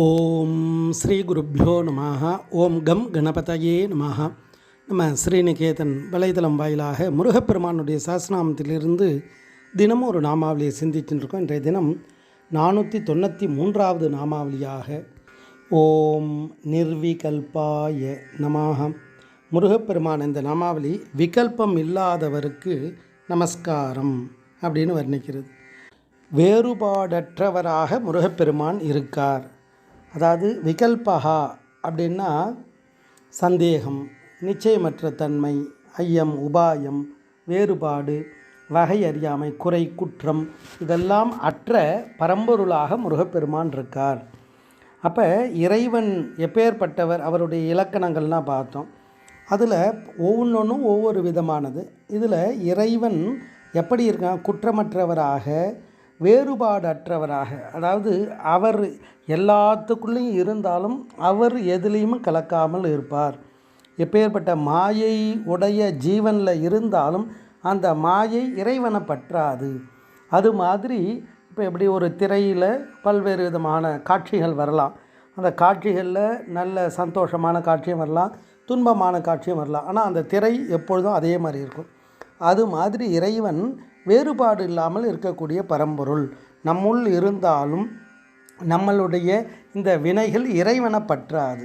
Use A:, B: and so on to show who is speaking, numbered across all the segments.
A: ஓம் ஸ்ரீ குருப்பியோ நம ஓம் கம் கணபதையே நம நம்ம ஸ்ரீநிகேதன் வலைதளம் வாயிலாக முருகப்பெருமானுடைய சாஸ்திரநாமத்திலிருந்து தினமும் ஒரு நாமாவளியை சிந்திச்சுட்டு இருக்கோம். இன்றைய தினம் நானூற்றி தொண்ணூற்றி மூன்றாவது நாமாவளியாக ஓம் நிர்விகல்பாய நமாக முருகப்பெருமான் இந்த நாமாவளி விகல்பம் இல்லாதவருக்கு நமஸ்காரம் அப்படின்னு வர்ணிக்கிறது. வேறுபாடற்றவராக முருகப்பெருமான் இருக்கார். அதாவது விகல்பகா அப்படின்னா சந்தேகம் நிச்சயமற்ற தன்மை ஐயம் உபாயம் வேறுபாடு வகை அறியாமை குறை குற்றம் இதெல்லாம் அற்ற பரம்பொருளாக முருகப்பெருமான் இருக்கார். அப்போ இறைவன் எப்பேற்பட்டவர்? அவருடைய இலக்கணங்கள்லாம் பார்த்தோம். அதில் ஒவ்வொன்றும் ஒவ்வொரு விதமானது. இதில் இறைவன் எப்படி இருக்கான்? குற்றமற்றவராக வேறுபாடற்றவராக அதாவது அவர் எல்லாத்துக்குள்ளேயும் இருந்தாலும் அவர் எதுலேயும் கலக்காமல் இருப்பார். எப்பேற்பட்ட மாயை உடைய ஜீவனில் இருந்தாலும் அந்த மாயை இறைவனை பற்றாது. அது மாதிரி இப்போ எப்படி ஒரு திரையில் பல்வேறு விதமான காட்சிகள் வரலாம். அந்த காட்சிகளில் நல்ல சந்தோஷமான காட்சியும் வரலாம் துன்பமான காட்சியும் வரலாம். ஆனால் அந்த திரை எப்பொழுதும் அதே மாதிரி இருக்கும். அது மாதிரி இறைவன் வேறுபாடு இல்லாமல் இருக்கக்கூடிய பரம்பொருள். நம்முள் இருந்தாலும் நம்மளுடைய இந்த வினைகள் இறைவனை பற்றாது.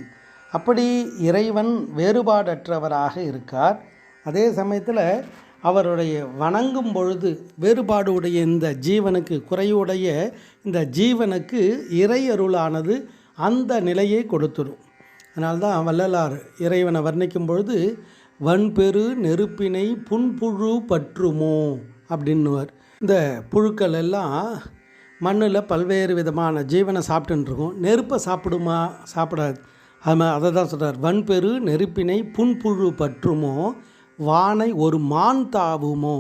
A: அப்படி இறைவன் வேறுபாடற்றவராக இருக்கார். அதே சமயத்தில் அவருடைய வணங்கும் பொழுது வேறுபாடு உடைய இந்த ஜீவனுக்கு குறையுடைய இந்த ஜீவனுக்கு இறை அருளானது அந்த நிலையை கொடுத்துடும் அதனால்தான் வள்ளலார் இறைவனை வர்ணிக்கும் பொழுது வன்பெரு நெருப்பினை புன்புழு பற்றுமோ? அப்படின்னுவார். இந்த புழுக்கள் எல்லாம் மண்ணில் பல்வேறு விதமான ஜீவனை சாப்பிட்டுருக்கும் நெருப்பை சாப்பிடுமா சாப்பிடாது. அது மாதிரி அதை தான் சொல்கிறார் வன்பெரு நெருப்பினை புன்புழு பற்றுமோ வானை ஒரு மான் தாவுமோ.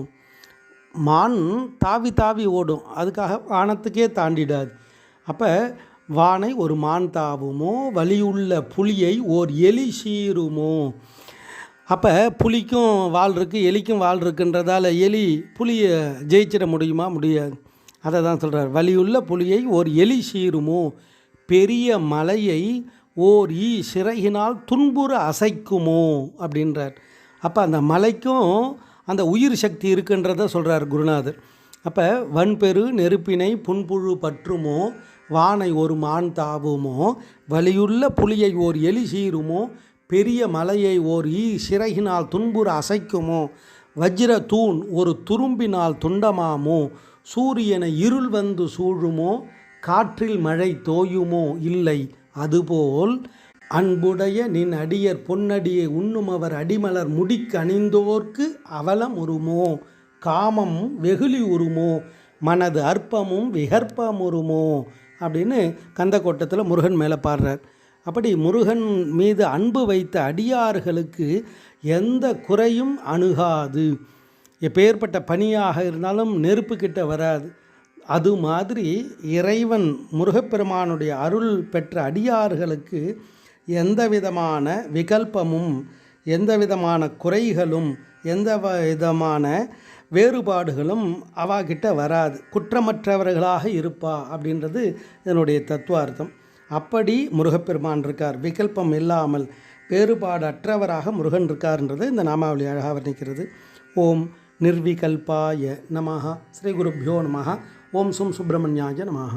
A: மான் தாவி தாவி ஓடும். அதுக்காக வானத்துக்கே தாண்டிடாது. அப்போ வானை ஒரு மான் தாவுமோ வலியுள்ள புலியை ஓர் எலி சீருமோ அப்போ புலிக்கும் வால் இருக்குது எலிக்கும் வால் இருக்குன்றதால் எலி புலியை ஜெயிச்சிட முடியுமா? முடியாது. அதை தான் சொல்கிறார் வலியுள்ள புலியை ஓர் எலி சீருமோ? பெரிய மலையை ஓர் ஈ சிறகினால் துன்புற அசைக்குமோ? அப்படின்றார். அப்போ அந்த மலைக்கும் அந்த உயிர் சக்தி இருக்குன்றத சொல்கிறார் குருநாதர். அப்போ வன்பெரு நெருப்பினை புன்புழு பற்றுமோ? வானை ஒரு மான் தாவுமோ? வலியுள்ள புலியை ஓர் எலி சீருமோ? பெரிய மலையை ஓர் ஈ சிறகினால் துன்புற அசைக்குமோ? வஜ்ர தூண் ஒரு துரும்பினால் துண்டமாமோ? சூரியனை இருள் வந்து சூழுமோ? காற்றில் மழை தோயுமோ? இல்லை அதுபோல் அன்புடைய நின் அடியர் பொன்னடியை உண்ணும் அவர் அடிமலர் முடிக்கு அணிந்தோர்க்கு அவலம் உருமோ? காமம் வெகுளி உருமோ? மனது அற்பமும் விகற்பம் உருமோ அப்படின்னு கந்தக்கோட்டத்தில் முருகன் மேலே பாடுறார். அப்படி முருகன் மீது அன்பு வைத்த அடியார்களுக்கு எந்த குறையும் அணுகாது. எப்பேற்பட்ட பணியாக இருந்தாலும் நெருப்பு கிட்ட வராது. அது மாதிரி இறைவன் முருகப்பெருமானுடைய அருள் பெற்ற அடியார்களுக்கு எந்த விதமான விகல்பமும் எந்த விதமான குறைகளும் எந்த விதமான வேறுபாடுகளும் அவாகிட்ட வராது. குற்றமற்றவர்களாக இருப்பா அப்படின்றது இதனுடைய தத்துவார்த்தம். அப்படி முருகப்பெருமான் இருக்கார். விகல்பம் இல்லாமல் வேறுபாடற்றவராக முருகன் இருக்கார்ன்றது இந்த நாமாவளி அழகாக வர்ணிக்கிறது. ஓம் நிர்விகல்பாய நமஹா. ஸ்ரீ குருப்பியோ நமஹா. ஓம் சும் சுப்பிரமணியாய நமஹா.